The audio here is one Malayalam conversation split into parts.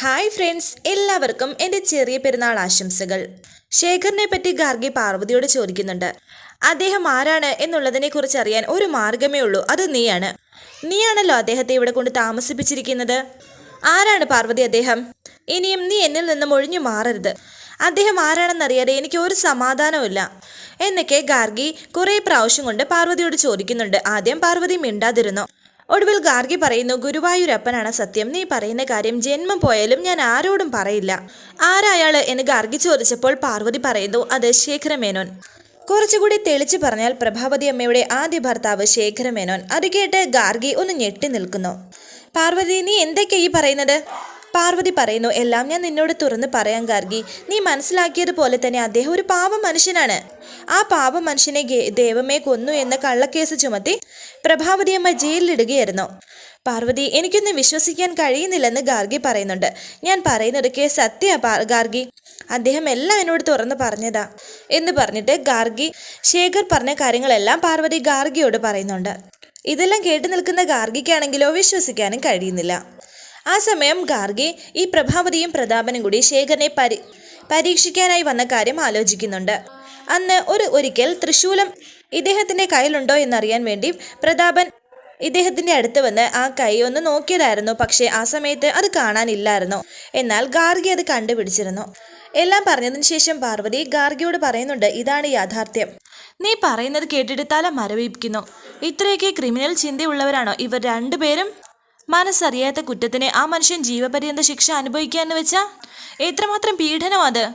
ഹായ് ഫ്രണ്ട്സ് എല്ലാവർക്കും എന്റെ ചെറിയ പെരുന്നാൾ ആശംസകൾ. ശേഖറിനെ പറ്റി ഗാർഗി പാർവതിയോട് ചോദിക്കുന്നുണ്ട്. അദ്ദേഹം ആരാണ് എന്നുള്ളതിനെ കുറിച്ച് അറിയാൻ ഒരു മാർഗമേ ഉള്ളൂ അത് നീയാണ്. നീയാണല്ലോ അദ്ദേഹത്തെ ഇവിടെ കൊണ്ട് താമസിപ്പിച്ചിരിക്കുന്നത്? ആരാണ് പാർവതി അദ്ദേഹം? ഇനിയും നീ എന്നിൽ നിന്നും ഒഴിഞ്ഞു മാറരുത്. അദ്ദേഹം ആരാണെന്നറിയാതെ എനിക്ക് ഒരു സമാധാനവുമില്ല എന്നൊക്കെ ഗാർഗി കുറേ പ്രാവശ്യം കൊണ്ട് പാർവതിയോട് ചോദിക്കുന്നുണ്ട്. ആദ്യം പാർവതി മിണ്ടാതിരുന്നു. ഒടുവിൽ ഗാർഗി പറയുന്നു ഗുരുവായൂരപ്പനാണ് സത്യം. നീ പറയുന്ന കാര്യം ജന്മം പോയാലും ഞാൻ ആരോടും പറയില്ല. ആരായാൾ എന്ന് ഗാർഗി ചോദിച്ചപ്പോൾ പാർവതി പറയുന്നു അത് ശേഖരമേനോൻ. കുറച്ചുകൂടി തെളിച്ചു പറഞ്ഞാൽ പ്രഭാവതി അമ്മയുടെ ആദ്യ ഭർത്താവ് ശേഖരമേനോൻ. അത് കേട്ട് ഗാർഗി ഒന്ന് ഞെട്ടി നിൽക്കുന്നു. പാർവതി നീ എന്തൊക്കെയാ ഈ പറയുന്നത്? പാർവതി പറയുന്നു എല്ലാം ഞാൻ നിന്നോട് തുറന്ന് പറയാൻ ഗാർഗി. നീ മനസ്സിലാക്കിയതുപോലെ തന്നെ അദ്ദേഹം ഒരു പാവ മനുഷ്യനാണ്. ആ പാവ മനുഷ്യനെ ദേവമേ കൊന്നു എന്ന കള്ളക്കേസ് ചുമത്തി പ്രഭാവതിയമ്മ ജയിലിലിടുകയായിരുന്നു. പാർവതി എനിക്കൊന്നും വിശ്വസിക്കാൻ കഴിയുന്നില്ലെന്ന് ഗാർഗി പറയുന്നുണ്ട്. ഞാൻ പറയുന്നതൊക്കെ സത്യ ഗാർഗി. അദ്ദേഹം എല്ലാം എന്നോട് തുറന്ന് പറഞ്ഞതാ. എന്ന് പറഞ്ഞിട്ട് ഗാർഗി ശേഖർ പറഞ്ഞ കാര്യങ്ങളെല്ലാം പാർവതി ഗാർഗിയോട് പറയുന്നുണ്ട്. ഇതെല്ലാം കേട്ടു നിൽക്കുന്ന ഗാർഗിക്കാണെങ്കിലോ വിശ്വസിക്കാനും കഴിയുന്നില്ല. ആ സമയം ഗാർഗെ ഈ പ്രഭാവതിയും പ്രതാപനും കൂടി ശേഖരനെ പരി പരീക്ഷിക്കാനായി വന്ന കാര്യം ആലോചിക്കുന്നുണ്ട്. അന്ന് ഒരു ഒരിക്കൽ തൃശൂലം ഇദ്ദേഹത്തിന്റെ കയ്യിലുണ്ടോ എന്നറിയാൻ വേണ്ടി പ്രതാപൻ ഇദ്ദേഹത്തിന്റെ അടുത്ത് വന്ന് ആ കൈ ഒന്ന് നോക്കിയതായിരുന്നു. പക്ഷേ ആ സമയത്ത് അത് കാണാനില്ലായിരുന്നു. എന്നാൽ ഗാർഗി അത് കണ്ടുപിടിച്ചിരുന്നു. എല്ലാം പറഞ്ഞതിന് ശേഷം പാർവതി ഗാർഗിയോട് പറയുന്നുണ്ട് ഇതാണ് യാഥാർത്ഥ്യം. നീ പറയുന്നത് കേട്ടിട്ട് തല മരവിപ്പിക്കുന്നു. ഇത്രയൊക്കെ ക്രിമിനൽ ചിന്തയുള്ളവരാണോ? ഇവർ രണ്ടുപേരും മനസ്സറിയാത്ത കുറ്റത്തിന് ആ മനുഷ്യൻ ജീവപര്യന്ത ശിക്ഷ അനുഭവിക്കാന്ന് വെച്ചാ? എത്രമാത്രം പീഡനം അത്?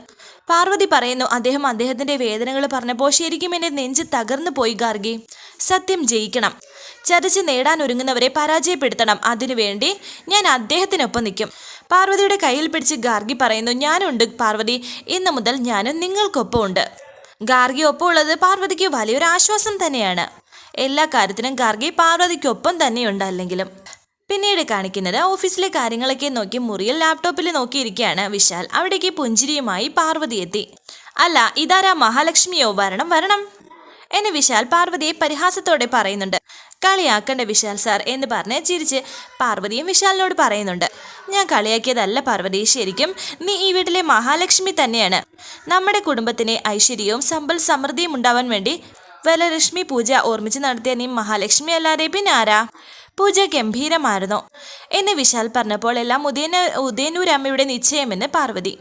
പാർവതി പറയുന്നു അദ്ദേഹം അദ്ദേഹത്തിന്റെ വേദനകൾ പറഞ്ഞപ്പോൾ ശരിക്കും എന്നെ നെഞ്ച് തകർന്നു പോയി ഗാർഗി. സത്യം ജയിക്കണം. ചതിച്ച് നേടാൻ ഒരുങ്ങുന്നവരെ പരാജയപ്പെടുത്തണം. അതിനുവേണ്ടി ഞാൻ അദ്ദേഹത്തിനൊപ്പം നിൽക്കും. പാർവതിയുടെ കയ്യിൽ പിടിച്ച് ഗാർഗി പറയുന്നു ഞാനുണ്ട് പാർവതി. ഇന്നു മുതൽ ഞാനും നിങ്ങൾക്കൊപ്പം ഉണ്ട് ഗാർഗി ഒപ്പം ഉള്ളത് പാർവതിക്ക് വലിയൊരു ആശ്വാസം തന്നെയാണ്. എല്ലാ കാര്യത്തിനും ഗാർഗി പാർവതിക്കൊപ്പം തന്നെയുണ്ട് അല്ലെങ്കിലും. പിന്നീട് കാണിക്കുന്നത് ഓഫീസിലെ കാര്യങ്ങളൊക്കെ നോക്കി മുറിയിൽ ലാപ്ടോപ്പിൽ നോക്കിയിരിക്കുകയാണ് വിശാൽ. അവിടേക്ക് പുഞ്ചിരിയുമായി പാർവതി എത്തി. അല്ല ഇതാരാ മഹാലക്ഷ്മിയോ വരണം വരണം. എന്ന് വിശാൽ പാർവതിയെ പരിഹാസത്തോടെ പറയുന്നുണ്ട്. കളിയാക്കണ്ട വിശാൽ സാർ എന്ന് പറഞ്ഞ് ചിരിച്ച് പാർവതിയും വിശാലിനോട് പറയുന്നുണ്ട്. ഞാൻ കളിയാക്കിയതല്ല പാർവതി ശരിക്കും നീ ഈ വീട്ടിലെ മഹാലക്ഷ്മി തന്നെയാണ്. നമ്മുടെ കുടുംബത്തിന് ഐശ്വര്യവും സമ്പൽ സമൃദ്ധിയും ഉണ്ടാവാൻ വേണ്ടി വരലക്ഷ്മി പൂജ ഓർമ്മിച്ച് നടത്തിയ നീ മഹാലക്ഷ്മി അല്ലാതെ പിന്നെ ആരാ? പൂജ ഗംഭീരമായിരുന്നു. എന്ന് വിശാൽ പറഞ്ഞപ്പോൾ എല്ലാം ഉദയന ഉദയനൂരമ്മയുടെ നിശ്ചയമെന്ന് പാർവതി.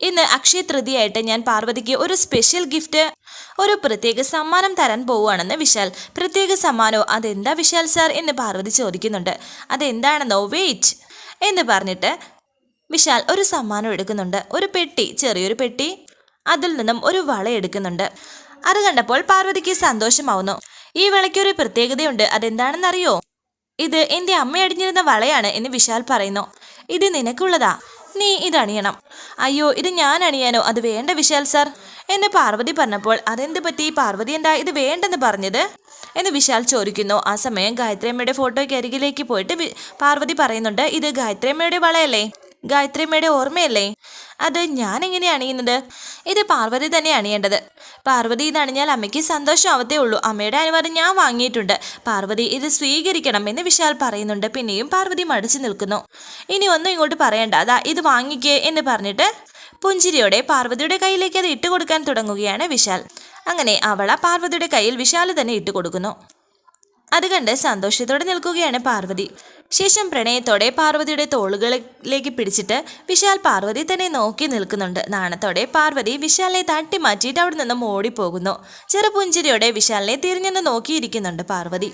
ഇന്ന് അക്ഷയ തൃതിയായിട്ട് ഞാൻ പാർവതിക്ക് ഒരു സ്പെഷ്യൽ ഗിഫ്റ്റ് ഒരു പ്രത്യേക സമ്മാനം തരാൻ പോവുകയാണെന്ന് വിശാൽ. പ്രത്യേക സമ്മാനോ അതെന്താ വിശാൽ സാർ എന്ന് പാർവതി ചോദിക്കുന്നുണ്ട്. അതെന്താണെന്നോ വെയിറ്റ് എന്ന് പറഞ്ഞിട്ട് വിശാൽ ഒരു സമ്മാനം എടുക്കുന്നുണ്ട്. ഒരു പെട്ടി ചെറിയൊരു പെട്ടി. അതിൽ നിന്നും ഒരു വള എടുക്കുന്നുണ്ട്. അത് കണ്ടപ്പോൾ പാർവതിക്ക് സന്തോഷമാവുന്നു. ഈ വളയ്ക്കൊരു പ്രത്യേകതയുണ്ട്. അതെന്താണെന്നറിയോ? ഇത് എന്റെ അമ്മ അടിഞ്ഞിരുന്ന വളയാണ് എന്ന് വിശാൽ പറയുന്നു. ഇത് നിനക്കുള്ളതാ. നീ ഇതണിയണം. അയ്യോ ഇത് ഞാൻ അണിയാനോ? അത് വേണ്ട വിശാൽ സാർ. എന്നെ പാർവതി പറഞ്ഞപ്പോൾ അതെന്ത് പറ്റി? പാർവതി എന്താ ഇത് വേണ്ടെന്ന് പറഞ്ഞത്? എന്ന് വിശാൽ ചോദിക്കുന്നു. ആ സമയം ഗായത്രിയമ്മയുടെ ഫോട്ടോയ്ക്ക് അരികിലേക്ക് പോയിട്ട് പാർവതി പറയുന്നുണ്ട് ഇത് ഗായത്രിയമ്മയുടെ വളയല്ലേ? ഗായത്രിയമ്മയുടെ ഓർമ്മയല്ലേ? അത് ഞാൻ എങ്ങനെയാണ് അണിയുന്നത്? ഇത് പാർവതി തന്നെ അണിയേണ്ടത്. പാർവതി ഇത് അണിഞ്ഞാൽ അമ്മയ്ക്ക് സന്തോഷമാവത്തേ ഉള്ളൂ. അമ്മയുടെ അനുവാദം ഞാൻ വാങ്ങിയിട്ടുണ്ട്. പാർവതി ഇത് സ്വീകരിക്കണം എന്ന് വിശാൽ പറയുന്നുണ്ട്. പിന്നെയും പാർവതി മടിച്ചു നിൽക്കുന്നു. ഇനി ഒന്നും ഇങ്ങോട്ട് പറയണ്ട. അതാ ഇത് വാങ്ങിക്കേ എന്ന് പറഞ്ഞിട്ട് പുഞ്ചിരിയോടെ പാർവതിയുടെ കയ്യിലേക്ക് അത് ഇട്ടുകൊടുക്കാൻ തുടങ്ങുകയാണ് വിശാൽ. അങ്ങനെ അവള പാർവതിയുടെ കയ്യിൽ വിശാൽ തന്നെ ഇട്ട് കൊടുക്കുന്നു അത് കണ്ട് സന്തോഷത്തോടെ നിൽക്കുകയാണ് പാർവതി. ശേഷം പ്രണയത്തോടെ പാർവതിയുടെ തോളുകളിലേക്ക് പിടിച്ചിട്ട് വിശാൽ പാർവതി തന്നെ നോക്കി നിൽക്കുന്നുണ്ട്. നാണത്തോടെ പാർവതി വിശാലിനെ തട്ടി മാറ്റിയിട്ട് അവിടെ നിന്നും ഓടിപ്പോകുന്നു. ചെറുപുഞ്ചിരിയോടെ വിശാലിനെ തിരിഞ്ഞൊന്ന് നോക്കിയിരിക്കുന്നുണ്ട് പാർവതി.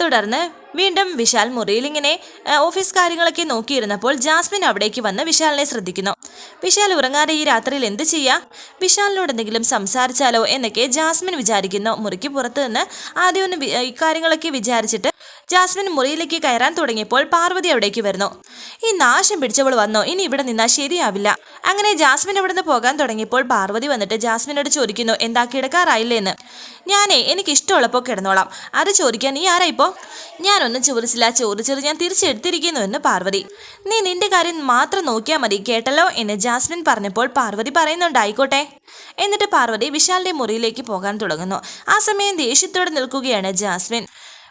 തുടർന്ന് വീണ്ടും വിശാൽ മുറിയിൽ ഇങ്ങനെ ഓഫീസ് കാര്യങ്ങളൊക്കെ നോക്കിയിരുന്നപ്പോൾ ജാസ്മിൻ അവിടേക്ക് വന്ന് വിശാലിനെ ശ്രദ്ധിക്കുന്നു. വിശാൽ ഉറങ്ങാതെ ഈ രാത്രിയിൽ എന്ത് ചെയ്യാം? വിശാലിനോട് എന്തെങ്കിലും സംസാരിച്ചാലോ എന്നൊക്കെ ജാസ്മിൻ വിചാരിക്കുന്നു. മുറിക്ക് പുറത്ത് നിന്ന് ആദ്യം ഒന്ന് ഇക്കാര്യങ്ങളൊക്കെ വിചാരിച്ചിട്ട് ജാസ്മിൻ മുറിയിലേക്ക് കയറാൻ തുടങ്ങിയപ്പോൾ പാർവതി അവിടേക്ക് വരുന്നു. ഈ നാശം പിടിച്ചവൾ വന്നോ? ഇനി ഇവിടെ നിന്നാൽ ശരിയാവില്ല. അങ്ങനെ ജാസ്മിൻ ഇവിടുന്ന് പോകാൻ തുടങ്ങിയപ്പോൾ പാർവതി വന്നിട്ട് ജാസ്മിനോട് ചോദിക്കുന്നു എന്താ കിടക്കാറായില്ലേ എന്ന് ഞാനേ എനിക്ക് ഇഷ്ടമുള്ളപ്പോൾ കിടന്നോളാം. അത് ചോദിക്കാൻ നീ ആരാ ഇപ്പോ? ഞാനൊന്നും ചോദിച്ചില്ല. ചോദിച്ചത് ഞാൻ തിരിച്ചെടുത്തിരിക്കുന്നു എന്ന് പാർവതി. നീ നിന്റെ കാര്യം മാത്രം നോക്കിയാൽ മതി കേട്ടല്ലോ? എന്ന് ജാസ്മിൻ പറഞ്ഞപ്പോൾ പാർവതി പറയുന്നുണ്ട് ആയിക്കോട്ടെ എന്നിട്ട് പാർവതി വിശാലിന്റെ മുറിയിലേക്ക് പോകാൻ തുടങ്ങുന്നു. ആ സമയം ദേഷ്യത്തോടെ നിൽക്കുകയാണ് ജാസ്മിൻ.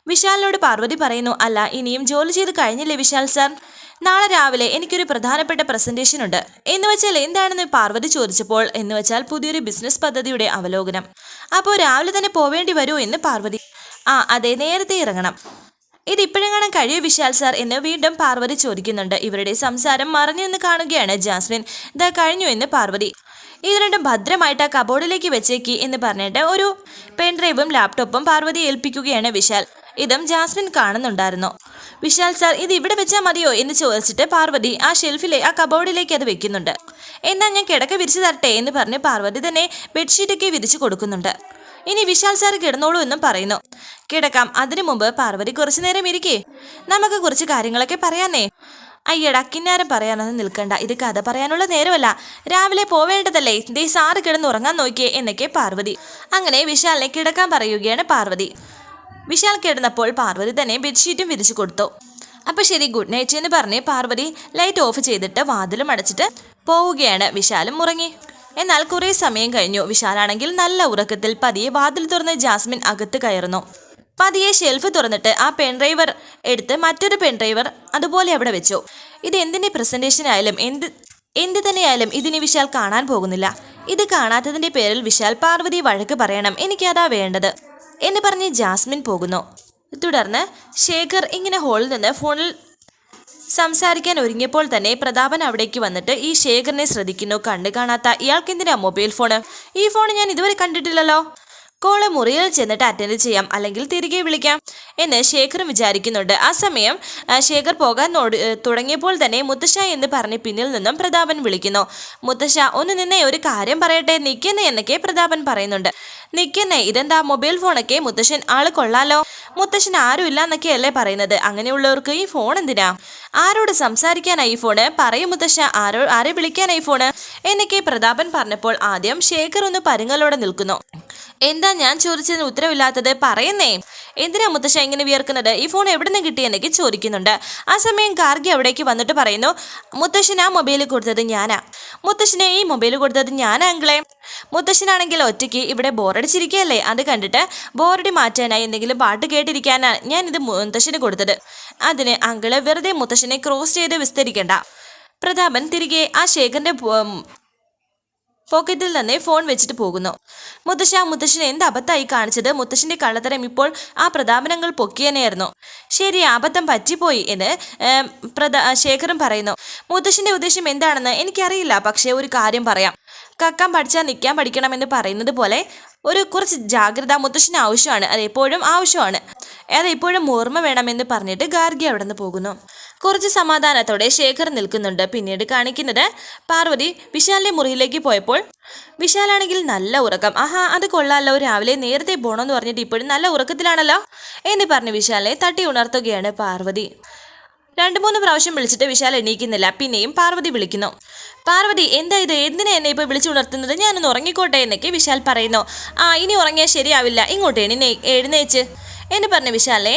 വിശാലിനോട് പാർവതി പറയുന്നു അല്ല ഇനിയും ജോലി ചെയ്ത് കഴിഞ്ഞില്ലേ വിശാൽ സാർ? നാളെ രാവിലെ എനിക്കൊരു പ്രധാനപ്പെട്ട പ്രസന്റേഷൻ ഉണ്ട്. എന്ന് വെച്ചാൽ എന്താണെന്ന് പാർവതി ചോദിച്ചപ്പോൾ എന്ന് വെച്ചാൽ പുതിയൊരു ബിസിനസ് പദ്ധതിയുടെ അവലോകനം. അപ്പോൾ രാവിലെ തന്നെ പോവേണ്ടി വരുമോ എന്ന് പാർവതി. ആ അതെ നേരത്തെ ഇറങ്ങണം. ഇത് ഇപ്പോഴെങ്ങാനും കഴിയോ വിശാൽ സാർ എന്ന് വീണ്ടും പാർവതി ചോദിക്കുന്നുണ്ട്. ഇവരുടെ സംസാരം മറഞ്ഞു നിന്ന് കാണുകയാണ് ജാസ്മിൻ. ദാ കഴിഞ്ഞു എന്ന് പാർവതി. ഇത് രണ്ടും ഭദ്രമായിട്ട് കബോർഡിലേക്ക് വെച്ചേക്ക് എന്ന് പറഞ്ഞിട്ട് ഒരു പെൻഡ്രൈവും ലാപ്ടോപ്പും പാർവതി ഏൽപ്പിക്കുകയാണ് വിശാൽ. ഇതും ജാസ്മിൻ കാണുന്നുണ്ടായിരുന്നു. വിശാൽ സാർ ഇത് ഇവിടെ വെച്ചാൽ മതിയോ? എന്ന് ചോദിച്ചിട്ട് പാർവതി ആ ഷെൽഫിലെ ആ കബോർഡിലേക്ക് അത് വെക്കുന്നുണ്ട്. എന്നാൽ ഞാൻ കിടക്ക വിരിച്ചു തരട്ടെ? എന്ന് പറഞ്ഞ് പാർവതി തന്നെ ബെഡ്ഷീറ്റൊക്കെ വിരിച്ചു കൊടുക്കുന്നുണ്ട്. ഇനി വിശാൽ സാർ കിടന്നോളൂ എന്നും പറയുന്നു. കിടക്കാം. അതിനു മുമ്പ് പാർവതി കുറച്ചു നേരം ഇരിക്കേ. നമുക്ക് കുറച്ച് കാര്യങ്ങളൊക്കെ പറയാനേ. അയ്യടാ കിന്നാരം പറയാനൊന്നും നിൽക്കണ്ട. ഇത് കഥ പറയാനുള്ള നേരമല്ല. രാവിലെ പോവേണ്ടതല്ലേ? ദേ സാറ് കിടന്ന് ഉറങ്ങാൻ നോക്കിയേ എന്നൊക്കെ പാർവതി. അങ്ങനെ വിശാലിനെ കിടക്കാൻ പറയുകയാണ് പാർവതി. വിശാൽ കിടന്നപ്പോൾ പാർവതി തന്നെ ബെഡ്ഷീറ്റും വിരിച്ചു കൊടുത്തു. അപ്പൊ ശരി ഗുഡ് നൈറ്റ് എന്ന് പറഞ്ഞ് പാർവതി ലൈറ്റ് ഓഫ് ചെയ്തിട്ട് വാതിലും അടച്ചിട്ട് പോവുകയാണ് വിശാലും ഉറങ്ങി. എന്നാൽ കുറേ സമയം കഴിഞ്ഞു. വിശാലാണെങ്കിൽ നല്ല ഉറക്കത്തിൽ പതിയെ വാതിൽ തുറന്ന് ജാസ്മിൻ അകത്ത് കയറുന്നു. പതിയെ ഷെൽഫ് തുറന്നിട്ട് ആ പെൺഡ്രൈവർ എടുത്ത് മറ്റൊരു പെൺഡ്രൈവർ അതുപോലെ അവിടെ വെച്ചു. ഇത് എന്തിന്റെ പ്രസന്റേഷൻ ആയാലും എന്ത് എന്ത് തന്നെയായാലും ഇതിനി വിശാൽ കാണാൻ പോകുന്നില്ല. ഇത് കാണാത്തതിന്റെ പേരിൽ വിശാൽ പാർവതി വഴക്ക് പറയണം. എനിക്കതാ വേണ്ടത്. എന്ന് പറഞ്ഞ് ജാസ്മിൻ പോകുന്നു. തുടർന്ന് ശേഖർ ഇങ്ങനെ ഹോളിൽ നിന്ന് ഫോണിൽ സംസാരിക്കാൻ ഒരുങ്ങിയപ്പോൾ തന്നെ പ്രതാപൻ അവിടേക്ക് വന്നിട്ട് ഈ ശേഖറിനെ ശ്രദ്ധിക്കുന്നു. കണ്ടു കാണാത്ത ഇയാൾക്ക് എന്തിനാ മൊബൈൽ ഫോണ് ഈ ഫോൺ ഞാൻ ഇതുവരെ കണ്ടിട്ടില്ലല്ലോ. കോൾ മുറിയിൽ ചെന്നിട്ട് അറ്റൻഡ് ചെയ്യാം. അല്ലെങ്കിൽ തിരികെ വിളിക്കാം എന്ന് ശേഖറും വിചാരിക്കുന്നുണ്ട്. ആ സമയം ശേഖർ പോകാൻ തുടങ്ങിയപ്പോൾ തന്നെ മുത്തശ്ശ എന്ന് പറഞ്ഞ് പിന്നിൽ നിന്നും പ്രതാപൻ വിളിക്കുന്നു. മുത്തശ്ശ ഒന്ന് നിന്നെ ഒരു കാര്യം പറയട്ടെ. നിൽക്കുന്നേ എന്നൊക്കെ പ്രതാപൻ പറയുന്നുണ്ട്. നിൽക്കുന്നേ ഇതെന്താ? മൊബൈൽ ഫോണൊക്കെ മുത്തശ്ശൻ ആൾ കൊള്ളാലോ. മുത്തശ്ശൻ ആരും ഇല്ല എന്നൊക്കെ അല്ലേ പറയുന്നത്. അങ്ങനെയുള്ളവർക്ക് ഈ ഫോൺ എന്തിനാ? ആരോട് സംസാരിക്കാൻ ഈ ഫോണ്? പറയും മുത്തശ്ശ ആരോ ആരെ വിളിക്കാനായി ഫോണ്? എന്നൊക്കെ പ്രതാപൻ പറഞ്ഞപ്പോൾ ആദ്യം ശേഖർ ഒന്ന് പരുങ്ങലോടെ നിൽക്കുന്നു. എന്താ ഞാൻ ചോദിച്ചതിന് ഉത്തരവില്ലാത്തത് പറയുന്നേ? എന്തിനാ മുത്തശ്ശ ഇങ്ങനെ വിയർക്കുന്നത്? ഈ ഫോൺ എവിടെ നിന്ന് കിട്ടിയെന്നൊക്കെ ചോദിക്കുന്നുണ്ട്. ആ സമയം ഗാർഗി അവിടേക്ക് വന്നിട്ട് പറയുന്നു മുത്തശ്ശൻ ആ മൊബൈൽ കൊടുത്തത് ഞാനാ. മുത്തശ്ശനെ ഈ മൊബൈൽ കൊടുത്തത് ഞാനാ അങ്കിളെ. മുത്തശ്ശനാണെങ്കിൽ ഒറ്റയ്ക്ക് ഇവിടെ ബോറടിച്ചിരിക്കുകയല്ലേ അത് കണ്ടിട്ട് ബോറടി മാറ്റാനായി എന്തെങ്കിലും പാട്ട് കേട്ടിരിക്കാനാണ് ഞാൻ ഇത് മുത്തശ്ശന് കൊടുത്തത്. അതിന് അങ്കിൾ വെറുതെ മുത്തശ്ശനെ ക്രോസ് ചെയ്ത് വിസ്തരിക്കണ്ട. പ്രതാപൻ തിരികെ ആ ശേഖറിന്റെ പോക്കറ്റിൽ നിന്ന് ഫോൺ വെച്ചിട്ട് പോകുന്നു. മുത്തശ്ശ മുത്തശ്ശൻ എന്ത് അബദ്ധമായി കാണിച്ചത്? മുത്തശ്ശന്റെ കള്ളത്തരം ഇപ്പോൾ ആ പ്രതാപനങ്ങൾ പൊക്കിയനെയായിരുന്നു ശരി അബദ്ധം പറ്റിപ്പോയി എന്ന് ഏം, പ്രതാ ശേഖരൻ പറയുന്നു. മുത്തശ്ശന്റെ ഉദ്ദേശം എന്താണെന്ന് എനിക്കറിയില്ല പക്ഷേ ഒരു കാര്യം പറയാം. കക്കാൻ പഠിച്ചാൽ നിൽക്കാൻ പഠിക്കണമെന്ന് പറയുന്നത് പോലെ ഒരു കുറച്ച് ജാഗ്രത മുത്തശ്ശന് ആവശ്യമാണ് അത് എപ്പോഴും ആവശ്യമാണ്. അത് എപ്പോഴും ഓർമ്മ വേണമെന്ന് പറഞ്ഞിട്ട് ഗാർഗി അവിടെ നിന്ന് പോകുന്നു. കുറച്ച് സമാധാനത്തോടെ ശേഖർ നിൽക്കുന്നുണ്ട്. പിന്നീട് കാണിക്കുന്നത് പാർവതി വിശാലിന്റെ മുറിയിലേക്ക് പോയപ്പോൾ വിശാലാണെങ്കിൽ നല്ല ഉറക്കം. ആഹാ അത് കൊള്ളാലോ. രാവിലെ നേരത്തെ പോണമെന്ന് പറഞ്ഞിട്ട് ഇപ്പോഴും നല്ല ഉറക്കത്തിലാണല്ലോ. എന്ന് പറഞ്ഞ് വിശാലിനെ തട്ടി ഉണർത്തുകയാണ് പാർവതി. രണ്ടു മൂന്ന് പ്രാവശ്യം വിളിച്ചിട്ട് വിശാൽ എണീക്കുന്നില്ല. പിന്നെയും പാർവതി വിളിക്കുന്നു. പാർവതി എന്താ ഇത്? എന്തിനാ എന്നെ ഇപ്പോൾ വിളിച്ചുണർത്തുന്നത് ഞാനൊന്ന് ഉറങ്ങിക്കോട്ടെ എന്നൊക്കെ വിശാൽ പറയുന്നു. ആ ഇനി ഉറങ്ങിയാൽ ശരിയാവില്ല. ഇങ്ങോട്ട് എണീ എഴുന്നേച്ച്. എന്ന് പറഞ്ഞ വിശാലിനെ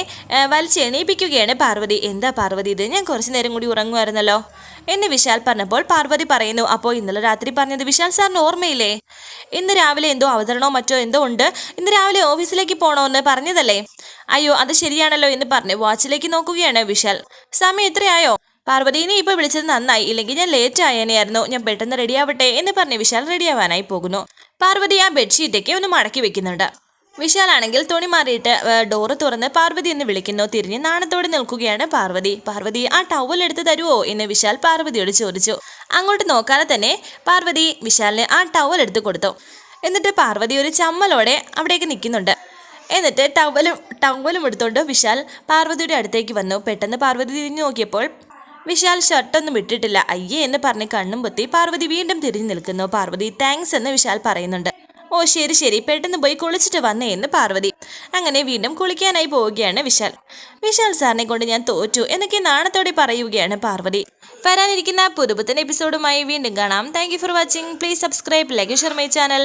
വലിച്ചെണീപ്പിക്കുകയാണ് പാർവതി. എന്താ പാർവതി ഇത്? ഞാൻ കുറച്ച് നേരം കൂടി ഉറങ്ങുമായിരുന്നല്ലോ എന്ന് വിശാൽ പറഞ്ഞപ്പോൾ പാർവതി പറയുന്നു അപ്പോൾ ഇന്നലെ രാത്രി പറഞ്ഞത് വിശാൽ സാറിന് ഓർമ്മയില്ലേ? ഇന്ന് രാവിലെ എന്തോ അവതരണോ മറ്റോ എന്തോ ഉണ്ട്. ഇന്ന് രാവിലെ ഓഫീസിലേക്ക് പോകണമെന്ന് പറഞ്ഞതല്ലേ? അയ്യോ അത് ശരിയാണല്ലോ എന്ന് പറഞ്ഞ് വാച്ചിലേക്ക് നോക്കുകയാണ് വിശാൽ. സമയം എത്രയായോ പാർവതി ഇനി ഇപ്പോൾ വിളിച്ചത് നന്നായി. ഇല്ലെങ്കിൽ ഞാൻ ലേറ്റ് ആയേനെയായിരുന്നു. ഞാൻ പെട്ടെന്ന് റെഡിയാവട്ടെ എന്ന് പറഞ്ഞ് വിശാൽ റെഡിയാവാനായി പോകുന്നു. പാർവതി ആ ബെഡ്ഷീറ്റൊക്കെ ഒന്ന് മടക്കി വെക്കുന്നുണ്ട്. വിശാലാണെങ്കിൽ തുണി മാറിയിട്ട് ഡോറ് തുറന്ന് പാർവതി എന്ന് വിളിക്കുന്നു. തിരിഞ്ഞ് നാണത്തോടെ നിൽക്കുകയാണ് പാർവതി. പാർവതി ആ ടവൽ എടുത്ത് തരുമോ എന്ന് വിശാൽ പാർവതിയോട് ചോദിച്ചു. അങ്ങോട്ട് നോക്കാതെ തന്നെ പാർവതി വിശാലിന് ആ ടവൽ എടുത്ത് കൊടുത്തു. എന്നിട്ട് പാർവതി ഒരു ചമ്മലോടെ അവിടേക്ക് നിൽക്കുന്നുണ്ട്. എന്നിട്ട് ടവലും ടവലും എടുത്തുകൊണ്ട് വിശാൽ പാർവതിയുടെ അടുത്തേക്ക് വന്നു. പെട്ടെന്ന് പാർവതി തിരിഞ്ഞു നോക്കിയപ്പോൾ വിശാൽ ഷർട്ടൊന്നും ഇട്ടിട്ടില്ല. അയ്യേ എന്ന് പറഞ്ഞ് കണ്ണും പൊത്തി പാർവതി വീണ്ടും തിരിഞ്ഞു നിൽക്കുന്നു. പാർവതി താങ്ക്സ് എന്ന് വിശാൽ പറയുന്നുണ്ട്. ഓ ശരി ശരി. പെട്ടെന്ന് പോയി കുളിച്ചിട്ട് വന്നേ എന്ന് പാർവതി. അങ്ങനെ വീണ്ടും കുളിക്കാനായി പോവുകയാണ് വിശാൽ. വിശാൽ സാറിനെ കൊണ്ട് ഞാൻ തോറ്റു എന്നൊക്കെ നാണത്തോടെ പറയുകയാണ് പാർവതി. വരാനിരിക്കുന്ന പുതുപുത്തൻ എപ്പിസോഡുമായി വീണ്ടും കാണാം. Thank for watching please subscribe like share my channel